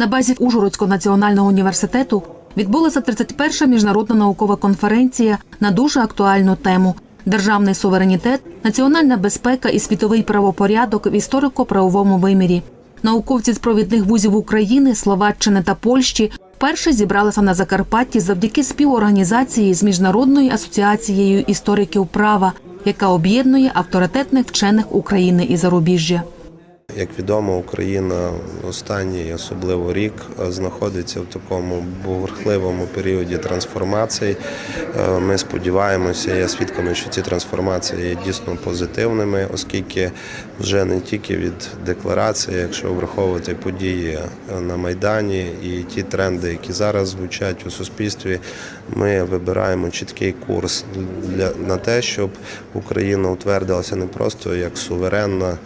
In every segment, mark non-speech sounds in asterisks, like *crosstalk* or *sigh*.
На базі Ужгородського національного університету відбулася 31-ша міжнародна наукова конференція на дуже актуальну тему державний суверенітет, національна безпека і світовий правопорядок в історико-правовому вимірі. Науковці з провідних вузів України, Словаччини та Польщі вперше зібралися на Закарпатті завдяки співорганізації з міжнародною асоціацією істориків права, яка об'єднує авторитетних вчених України і зарубіжжя. Як відомо, Україна останній, особливо рік, е, знаходиться в такому бурхливому періоді трансформацій. Е, Ми сподіваємося, є свідками, що ці трансформації є дійсно позитивними, оскільки вже не тільки від декларації, якщо враховувати події е, на Майдані і ті тренди, які зараз звучать у суспільстві, ми вибираємо чіткий курс для на те, щоб Україна утвердилася не просто як суверенна.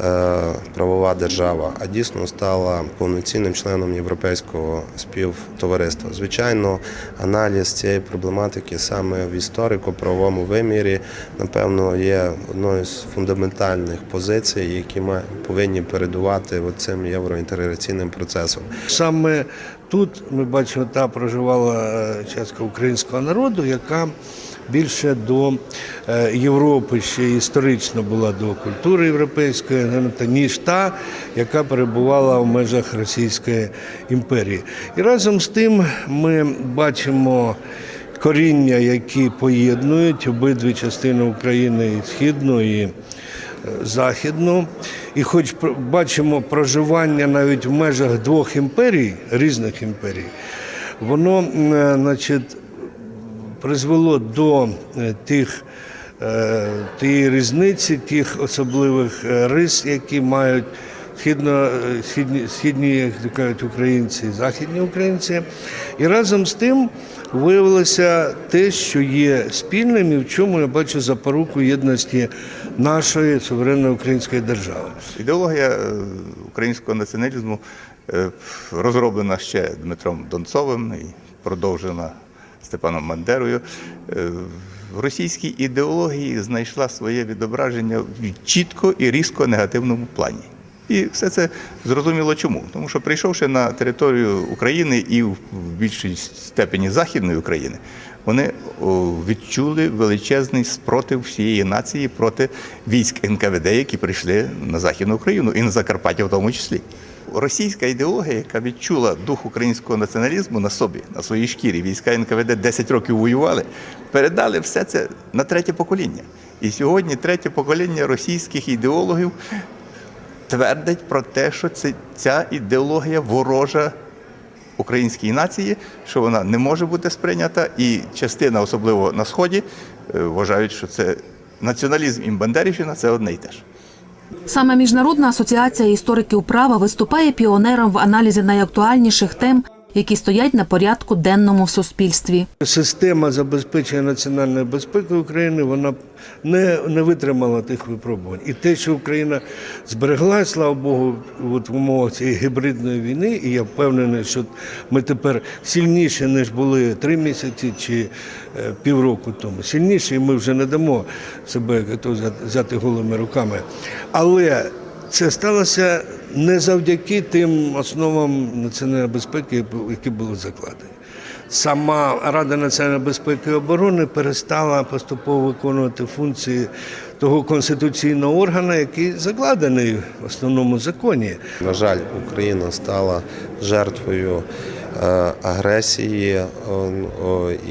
Е, Правова держава, а дійсно стала повноцінним членом європейського співтовариства. Звичайно, аналіз цієї проблематики саме в історико-правовому вимірі, напевно, є одною з фундаментальних позицій, які ма- повинні передувати цим євроінтеграційним процесом. Саме тут ми бачимо, та проживала е, частка українського народу, яка більше до е, Європи ще історично була до культури європейської, ніж та, яка перебувала в межах Російської імперії. І разом з тим ми бачимо коріння, які поєднують обидві частини України і східну і західну, і хоч бачимо проживання навіть в межах двох імперій, різних імперій, воно е, значить, призвело до е, тих. е, Тієї різниці, тих особливих е, рис, які мають східно, східні, східні, як кажуть, українці, західні українці. І разом з тим виявилося те, що є спільним, і в чому я бачу запоруку єдності нашої суверенної української держави. Ідеологія українського націоналізму розроблена ще Дмитром Донцовим і продовжена Степаном Бандерою. Е, В російській ідеології знайшла своє відображення в чітко і різко негативному плані. І все це зрозуміло чому. Тому що прийшовши на територію України і в більшій степені Західної України, вони відчули величезний спротив всієї нації проти військ НКВД, які прийшли на Західну Україну і на Закарпаття в тому числі. Російська ідеологія, яка відчула дух українського націоналізму на собі, на своїй шкірі, війська НКВД 10 років воювали, передали все це на третє покоління. І сьогодні третє покоління російських ідеологів твердить про те, що це, ця ідеологія ворожа українській нації, що вона не може бути сприйнята, і частина, особливо на Сході, е, вважають, що це націоналізм і Бандерівщина це одне й те ж. Саме Міжнародна асоціація істориків права виступає піонером в аналізі найактуальніших тем, які стоять на порядку денному в суспільстві. Система забезпечення національної безпеки України вона не, не витримала тих випробувань. І те, що Україна зберегла, слава Богу, от в умовах цієї гібридної війни, і я впевнений, що ми тепер сильніші, ніж були три місяці чи е, півроку тому. Сильніші, і ми вже не дамо себе взяти голими руками. Але це сталося не завдяки тим основам національної безпеки, які були закладені. Сама Рада національної безпеки і оборони перестала поступово виконувати функції того конституційного органу, який закладений в основному законі. На жаль, Україна стала жертвою агресії,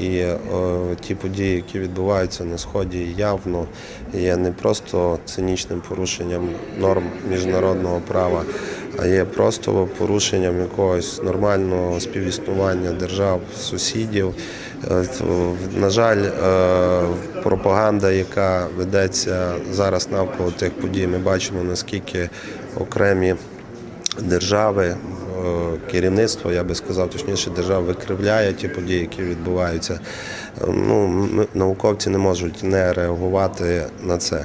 і ті події, які відбуваються на сході, явно є не просто цинічним порушенням норм міжнародного права, а є просто порушенням якогось нормального співіснування держав, сусідів. Е, На жаль, е, пропаганда, яка ведеться зараз навколо тих подій, ми бачимо наскільки окремі держави, е, керівництво, я би сказав, точніше, держава викривляє ті події, які відбуваються. Е, Ну, науковці не можуть не реагувати на це.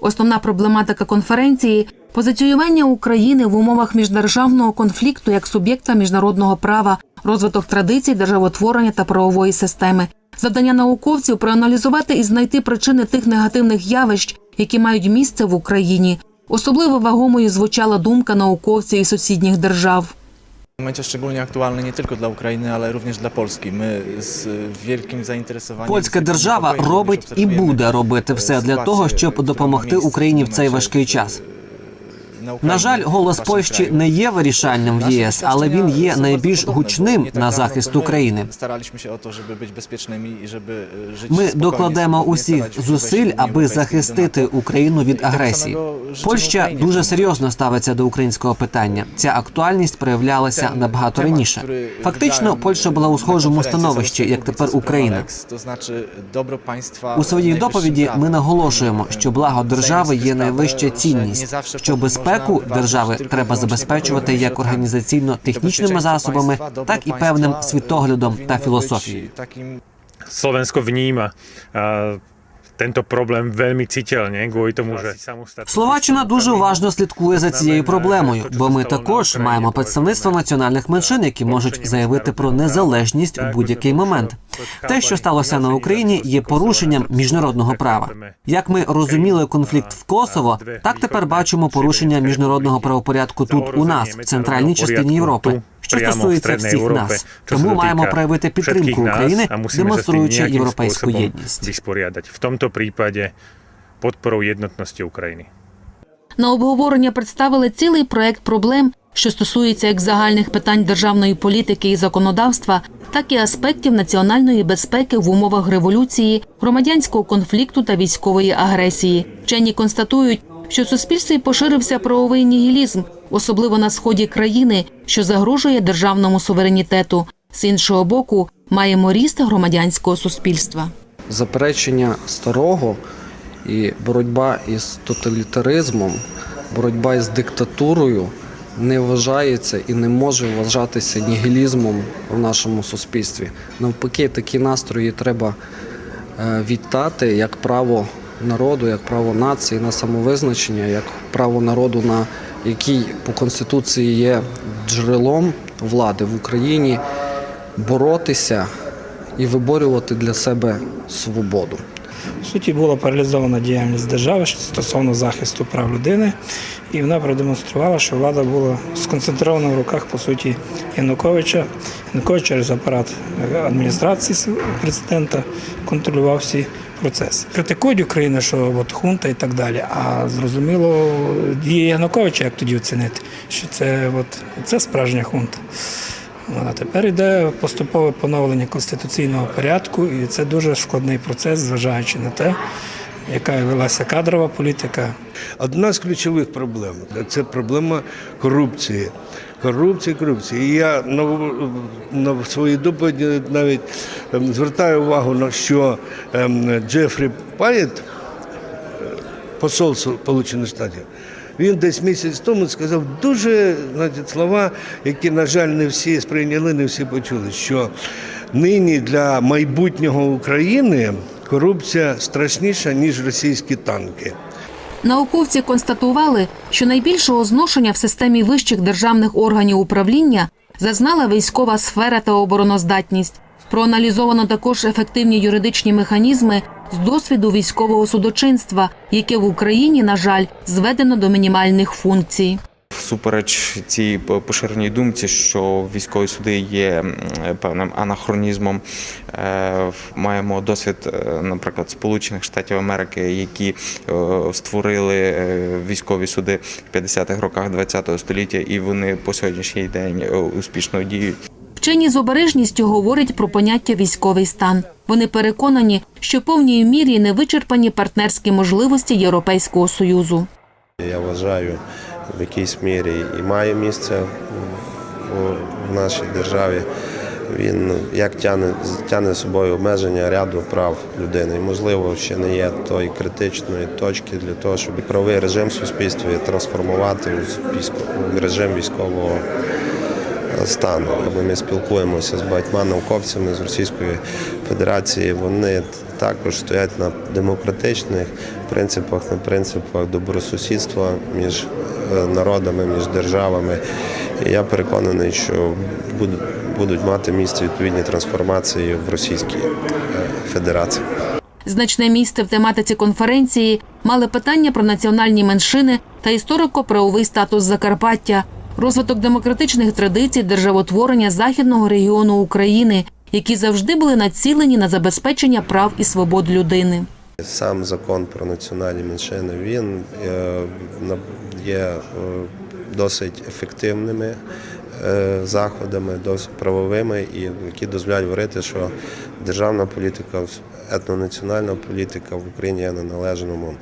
Основна проблематика конференції позиціювання України в умовах міждержавного конфлікту як суб'єкта міжнародного права, розвиток традицій, державотворення та правової системи. Завдання науковців проаналізувати і знайти причини тих негативних явищ, які мають місце в Україні. Особливо вагомою звучала думка науковців із сусідніх держав. W momencie szczególnie aktualny nie tylko dla Ukrainy, ale również dla Polski. My z wielkim zainteresowaniem Польська держава робить і буде робити все для того, щоб допомогти Україні в цей важкий час. На жаль, голос Польщі не є вирішальним в ЄС, але він є найбільш гучним на захист України. Żyć Ми докладемо усіх зусиль, аби захистити. Україну від агресії. Польща дуже серйозно ставиться до українського питання. Ця актуальність проявлялася набагато раніше. Фактично, Польща була у схожому становищі, як тепер Україна. У своїй доповіді ми наголошуємо, що благо держави є найвища цінність, що можна безпеку держави треба забезпечувати як організаційно-технічними засобами, так і певним світоглядом та філософією. Словенсько vníma a, tento problém veľmi citeľne kvôli tomu, že Словаччина дуже уважно слідкує за цією проблемою, бо ми також маємо представництво національних меншин, які можуть заявити про незалежність у будь-який момент. Те, що сталося на Україні, є порушенням міжнародного права. Як ми розуміли конфлікт в Косово, так тепер бачимо порушення міжнародного правопорядку тут у нас, в центральній частині Європи. Що стосується всіх нас, тому маємо проявити підтримку України, демонструючи європейську єдність. V tomto prípade podporou jednotnosti Ukrajiny. На обговорення представили цілий проект проблем, що стосується як загальних питань державної політики і законодавства, так і аспектів національної безпеки в умовах революції, громадянського конфлікту та військової агресії. Вчені констатують, що в суспільстві поширився правовий нігілізм, особливо на сході країни, що загрожує державному суверенітету. З іншого боку, маємо ріст громадянського суспільства. заперечення старого і боротьба із тоталітаризмом, боротьба із диктатурою не вважається і не може вважатися нігілізмом в нашому суспільстві. Навпаки, такі настрої треба е, вітати як право народу, як право нації на самовизначення, як право народу, на який по конституції є джерелом влади в Україні, боротися і виборювати для себе свободу. В суті, була паралізована діяльність держави стосовно захисту прав людини, і вона продемонструвала, що влада була сконцентрована в руках, по суті, Януковича. Янукович через апарат адміністрації президента контролював всі процеси. Критикують Україну, що от хунта і так далі. А зрозуміло, дії Януковича, як тоді оцінити, що це, от, це справжня хунта. А тепер йде поступове поновлення конституційного порядку, і це дуже складний процес, зважаючи на те, яка велася кадрова політика. Одна з ключових проблем це проблема корупції. Корупція, корупція. І я на, на своїй доповіді навіть ем, звертаю увагу на що ем, Джефрі Паєт, е, посол Сполучених Штатів, він десь місяць тому сказав дуже значить, слова, які, на жаль, не всі сприйняли, не всі почули, що нині для майбутнього України корупція страшніша, ніж російські танки. Науковці констатували, що найбільшого зношення в системі вищих державних органів управління зазнала військова сфера та обороноздатність. Проаналізовано також ефективні юридичні механізми з досвіду військового судочинства, яке в Україні, на жаль, зведено до мінімальних функцій. Всупереч цій поширеній думці, що військові суди є певним анахронізмом. Е, Маємо досвід, е, наприклад, Сполучених Штатів Америки, які е, створили військові суди в 50-х роках ХХ століття, і вони по сьогоднішній день успішно діють. Вчені з обережністю говорять про поняття військовий стан. Вони переконані, що повній мірі не вичерпані партнерські можливості Європейського союзу. Я вважаю, в якійсь мірі і має місце в, нашій державі. Він як тягне, тягне з собою обмеження ряду прав людини. І, можливо, ще не є тої критичної точки для того, щоб правовий режим в суспільстві трансформувати в режим військового стану. Ми спілкуємося з багатьма науковцями з Російської Федерації, вони також стоять на демократичних принципах, на принципах добросусідства між народами, між державами. І я переконаний, що будуть, будуть мати місце відповідні трансформації в Російській е, Федерації. Значне місце в тематиці конференції мали питання про національні меншини та історико-правовий статус Закарпаття. розвиток демократичних традицій державотворення західного регіону України, які завжди були націлені на забезпечення прав і свобод людини. Сам закон про національні меншини він е, є е, досить ефективними е, заходами, досить правовими, і які дозволяють говорити, що державна політика, етнонаціональна політика в Україні є на належному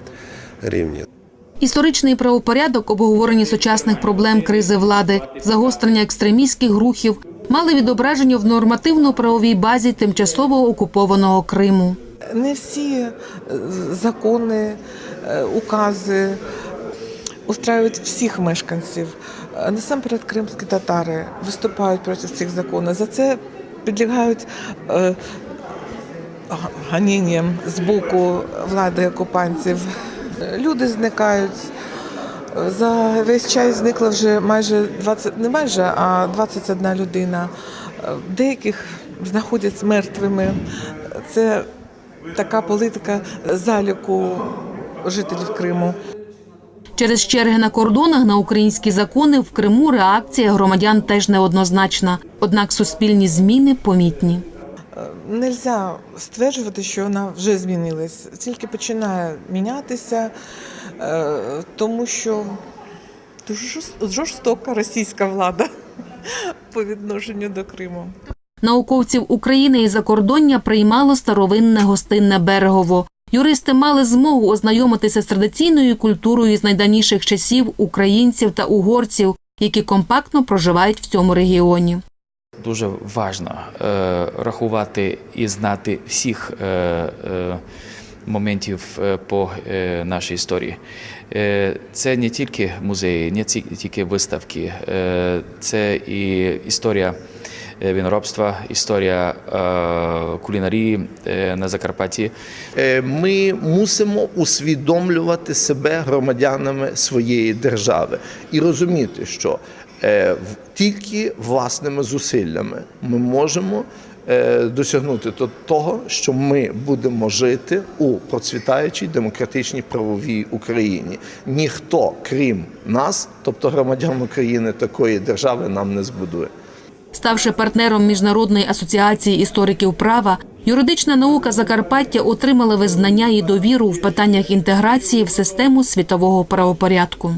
рівні. Історичний правопорядок, обговорення сучасних проблем кризи влади, загострення екстремістських рухів мали відображення в нормативно-правовій базі тимчасово окупованого Криму. Не всі е, закони, е, укази устраюють всіх мешканців. Е, Насамперед, кримські татари виступають проти цих законів. За це підлягають ганінням з боку влади окупантів. Люди зникають. За весь час зникло вже майже 20, не майже, а 21 людина. Деяких знаходять мертвими. Це така політика заліку жителів Криму. Через черги на кордонах на українські закони в Криму реакція громадян теж неоднозначна. Однак суспільні зміни помітні. Нельзя стверджувати, що вона вже змінилась, тільки починає мінятися, е, тому що дуже жорстока російська влада *laughs* по відношенню до Криму. Науковців України і закордоння приймало старовинне гостинне берегово. Юристи мали змогу ознайомитися з традиційною культурою з найдавніших часів українців та угорців, які компактно проживають в цьому регіоні. Дуже важливо е, рахувати і знати всіх е, е, моментів е, по е, нашій історії. Е, це не тільки музеї, не тільки виставки, е, це і історія е, виноробства, історія е, кулінарії е, на Закарпатті. Ми мусимо усвідомлювати себе громадянами своєї держави і розуміти, що тільки власними зусиллями ми можемо досягнути то- того, що ми будемо жити у процвітаючій демократичній правовій Україні. Ніхто, крім нас, тобто громадян України, такої держави нам не збудує. Ставши партнером Міжнародної асоціації істориків права, юридична наука Закарпаття отримала визнання і довіру в питаннях інтеграції в систему світового правопорядку.